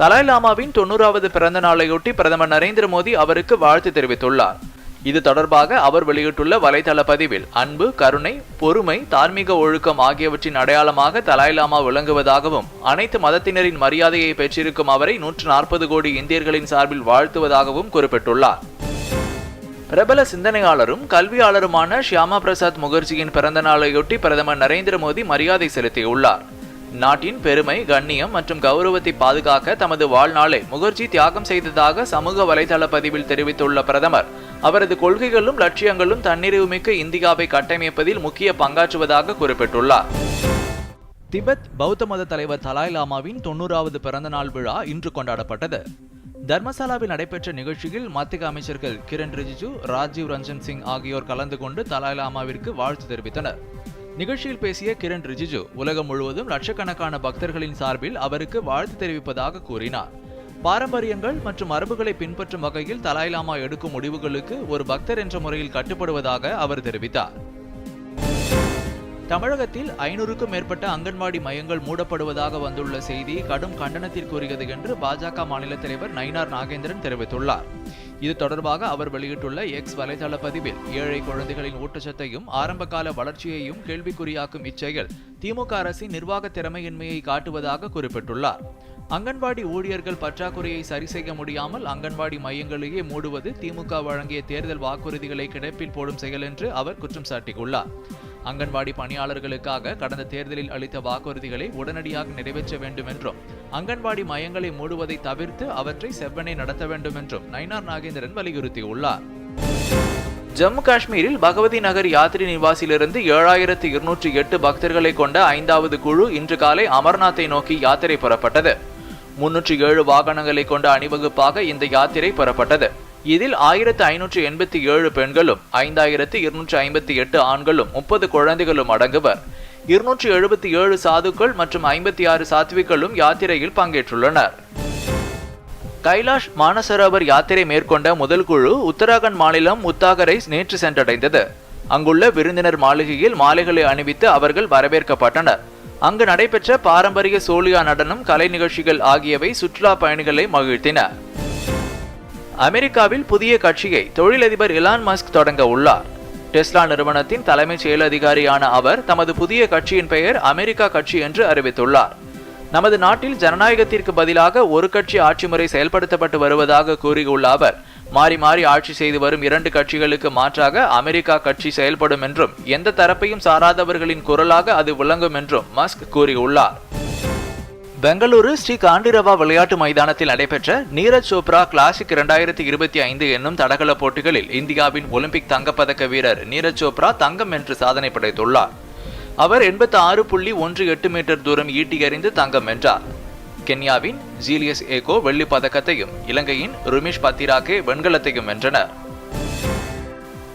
தலாய் லாமாவின் தொண்ணூறாவது பிறந்த நாளையொட்டி பிரதமர் நரேந்திர மோடி அவருக்கு வாழ்த்து தெரிவித்துள்ளார். இது தொடர்பாக அவர் வெளியிட்டுள்ள வலைதள பதிவில் அன்பு கருணை பொறுமை தார்மீக ஒழுக்கம் ஆகியவற்றின் அடையாளமாக தலாய் லாமா விளங்குவதாகவும் அனைத்து மதத்தினரின் மரியாதையை பெற்றிருக்கும் அவரை நூற்று நாற்பது கோடி இந்தியர்களின் சார்பில் வாழ்த்துவதாகவும் குறிப்பிட்டுள்ளார். பிரபல சிந்தனையாளரும் கல்வியாளருமான ஷியாமா பிரசாத் முகர்ஜியின் பிறந்த நாளையொட்டி பிரதமர் நரேந்திர மோடி மரியாதை செலுத்தியுள்ளார். நாட்டின் பெருமை கண்ணியம் மற்றும் கௌரவத்தை பாதுகாக்க தமது வாழ்நாளை முகர்ஜி தியாகம் செய்ததாக சமூக வலைதள பதிவில் தெரிவித்துள்ள பிரதமர் அவரது கொள்கைகளும் லட்சியங்களும் தன்னிறைவுமிக்க இந்தியாவை கட்டமைப்பதில் முக்கிய பங்காற்றுவதாக குறிப்பிட்டுள்ளார். திபெத் பௌத்த மத தலைவர் தலாய் லாமாவின் தொண்ணூறாவது பிறந்தநாள் விழா இன்று கொண்டாடப்பட்டது. தர்மசாலாவில் நடைபெற்ற நிகழ்ச்சியில் மத்திய அமைச்சர்கள் கிரண் ரிஜிஜு ராஜீவ் ரஞ்சன் சிங் ஆகியோர் கலந்து கொண்டு தலாய் லாமாவிற்கு வாழ்த்து தெரிவித்தனர். நிகழ்ச்சியில் பேசிய கிரண் ரிஜிஜு உலகம் முழுவதும் லட்சக்கணக்கான பக்தர்களின் சார்பில் அவருக்கு வாழ்த்து தெரிவிப்பதாக கூறினார். பாரம்பரியங்கள் மற்றும் மரபுகளை பின்பற்றும் வகையில் தலாய்லாமா எடுக்கும் முடிவுகளுக்கு ஒரு பக்தர் என்ற முறையில் கட்டுப்படுவதாக அவர் தெரிவித்தார். தமிழகத்தில் ஐநூறுக்கும் மேற்பட்ட அங்கன்வாடி மையங்கள் மூடப்படுவதாக வந்துள்ள செய்தி கடும் கண்டனத்திற்குரியது என்று பாஜக மாநில தலைவர் நயினார் நாகேந்திரன் தெரிவித்துள்ளார். இது தொடர்பாக அவர் வெளியிட்டுள்ள எக்ஸ் வலைதள பதிவில் ஏழை குழந்தைகளின் ஊட்டச்சத்தையும் ஆரம்பகால வளர்ச்சியையும் கேள்விக்குறியாக்கும் இச்செயல் திமுக அரசின் நிர்வாக திறமையின்மையை காட்டுவதாக குறிப்பிட்டுள்ளார். அங்கன்வாடி ஊழியர்கள் பற்றாக்குறையை சரி செய்ய முடியாமல் அங்கன்வாடி மையங்களையே மூடுவது திமுக வழங்கிய தேர்தல் வாக்குறுதிகளை கிடப்பில் போடும் செயல் என்று அவர் குற்றம் சாட்டியுள்ளார். அங்கன்வாடி பணியாளர்களுக்காக கடந்த தேர்தலில் அளித்த வாக்குறுதிகளை உடனடியாக நிறைவேற்ற வேண்டும் என்றும் அங்கன்வாடி மையங்களை மூடுவதை தவிர்த்து அவற்றை செவ்வனை நடத்த வேண்டும் என்றும் நயினார் நாகேந்திரன் வலியுறுத்தியுள்ளார். ஜம்மு காஷ்மீரில் பகவதி நகர் யாத்திரை நிவாசிலிருந்து ஏழாயிரத்து இருநூற்றி எட்டு பக்தர்களை கொண்ட ஐந்தாவது குழு இன்று காலை அமர்நாத்தை நோக்கி யாத்திரை புறப்பட்டது. முன்னூற்றி ஏழு வாகனங்களை கொண்ட அணிவகுப்பாக இந்த யாத்திரை புறப்பட்டது. இதில் ஆயிரத்து ஐநூற்று எண்பத்தி ஏழு பெண்களும் ஐந்தாயிரத்து இருநூற்றி ஐம்பத்தி எட்டு ஆண்களும் முப்பது குழந்தைகளும் அடங்குவர். இருநூற்றி எழுபத்தி ஏழு சாதுக்கள் மற்றும் ஐம்பத்தி ஆறு சாத்விகளும் யாத்திரையில் பங்கேற்றுள்ளனர். கைலாஷ் மானசரோவர் யாத்திரை மேற்கொண்ட முதல் குழு உத்தராகண்ட் மாநிலம் உத்தாகரை நேற்று சென்றடைந்தது. அங்குள்ள விருந்தினர் மாளிகையில் மாலைகளை அணிவித்து அவர்கள் வரவேற்கப்பட்டனர். அங்கு நடைபெற்ற பாரம்பரிய சோலியா நடனம் கலை நிகழ்ச்சிகள் ஆகியவை சுற்றுலா பயணிகளை மகிழ்த்தின. அமெரிக்காவில் புதிய கட்சியை தொழிலதிபர் இலான் மஸ்க் தொடங்க உள்ளார். டெஸ்லா நிறுவனத்தின் தலைமைச் செயல் அதிகாரியான அவர் தமது புதிய கட்சியின் பெயர் அமெரிக்கா கட்சி என்று அறிவித்துள்ளார். நமது நாட்டில் ஜனநாயகத்திற்கு பதிலாக ஒரு கட்சி ஆட்சி முறை செயல்படுத்தப்பட்டு வருவதாக கூறியுள்ள அவர் மாறி மாறி ஆட்சி செய்து வரும் இரண்டு கட்சிகளுக்கு மாற்றாக அமெரிக்கா கட்சி செயல்படும் என்றும் எந்த தரப்பையும் சாராதவர்களின் குரலாக அது விளங்கும் என்றும் மஸ்க் கூறியுள்ளார். பெங்களூரு ஸ்ரீ காண்டிரவா விளையாட்டு மைதானத்தில் நடைபெற்ற நீரஜ் சோப்ரா கிளாசிக் இரண்டாயிரத்தி இருபத்தி ஐந்து என்னும் தடகள போட்டிகளில் இந்தியாவின் ஒலிம்பிக் தங்கப்பதக்க வீரர் நீரஜ் சோப்ரா தங்கம் என்று சாதனை படைத்துள்ளார். அவர் எண்பத்தி ஆறு புள்ளி ஒன்று எட்டு மீட்டர் தூரம் ஈட்டி எறிந்து தங்கம் வென்றார். கென்யாவின் ஜீலியஸ் ஏகோ வெள்ளிப் பதக்கத்தையும் இலங்கையின் ருமேஷ் பத்திராகே வெண்கலத்தையும் வென்றனர்.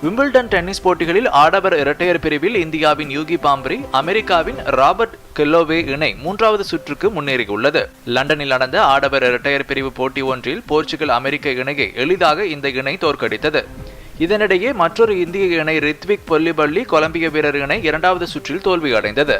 விம்பிள்டன் டென்னிஸ் போட்டிகளில் ஆடவர் இரட்டையர் பிரிவில் இந்தியாவின் யூகி பாம்பரி அமெரிக்காவின் ராபர்ட் கெல்லோவே இணை மூன்றாவது சுற்றுக்கு முன்னேறியுள்ளது. லண்டனில் நடந்த ஆடவர் இரட்டையர் பிரிவு போட்டி ஒன்றில் போர்ச்சுகல் அமெரிக்க இணையை எளிதாக இந்த இணை தோற்கடித்தது. இதனிடையே மற்றொரு இந்திய இணை ரித்விக் பொல்லிபள்ளி கொலம்பிய வீரர் இணை இரண்டாவது சுற்றில் தோல்வியடைந்தது.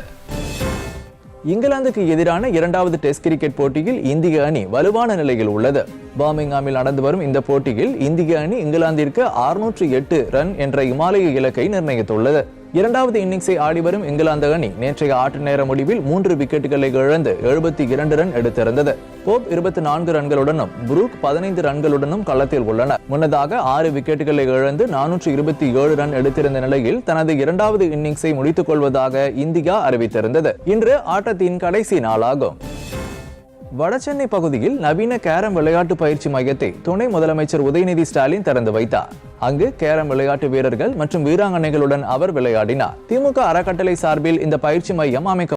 இங்கிலாந்துக்கு எதிரான இரண்டாவது டெஸ்ட் கிரிக்கெட் போட்டியில் இந்திய அணி வலுவான நிலையில் உள்ளது. பர்மிங்ஹாமில் நடந்து வரும் இந்த போட்டியில் இந்திய அணி இங்கிலாந்திற்கு 608 எட்டு ரன் என்ற இமாலய இலக்கை நிர்ணயித்துள்ளது. இரண்டாவது இன்னிங்ஸை ஆடி வரும் இங்கிலாந்து அணி நேற்றைய ஆட்ட நேர முடிவில் மூன்று விக்கெட்டுகளை இழந்து எழுபத்தி இரண்டு ரன் எடுத்திருந்தது. போப் இருபத்தி நான்கு ரன்களுடனும் புரூக் பதினைந்து ரன்களுடனும் களத்தில் உள்ளனர். முன்னதாக ஆறு விக்கெட்டுகளை இழந்து நானூற்று இருபத்தி ஏழு ரன் எடுத்திருந்த நிலையில் தனது இரண்டாவது இன்னிங்ஸை முடித்துக் கொள்வதாக இந்தியா அறிவித்திருந்தது. இன்று ஆட்டத்தின் கடைசி நாளாகும். வடசென்னை பகுதியில் நவீன கேரம் விளையாட்டு பயிற்சி மையத்தை துணை முதலமைச்சர் உதயநிதி ஸ்டாலின் திறந்து வைத்தார். அங்கு கேரம் விளையாட்டு வீரர்கள் மற்றும் வீராங்கனைகளுடன் அவர் விளையாடினார். திமுக அறக்கட்டளை சார்பில் இந்த பயிற்சி மையம் அமைக்க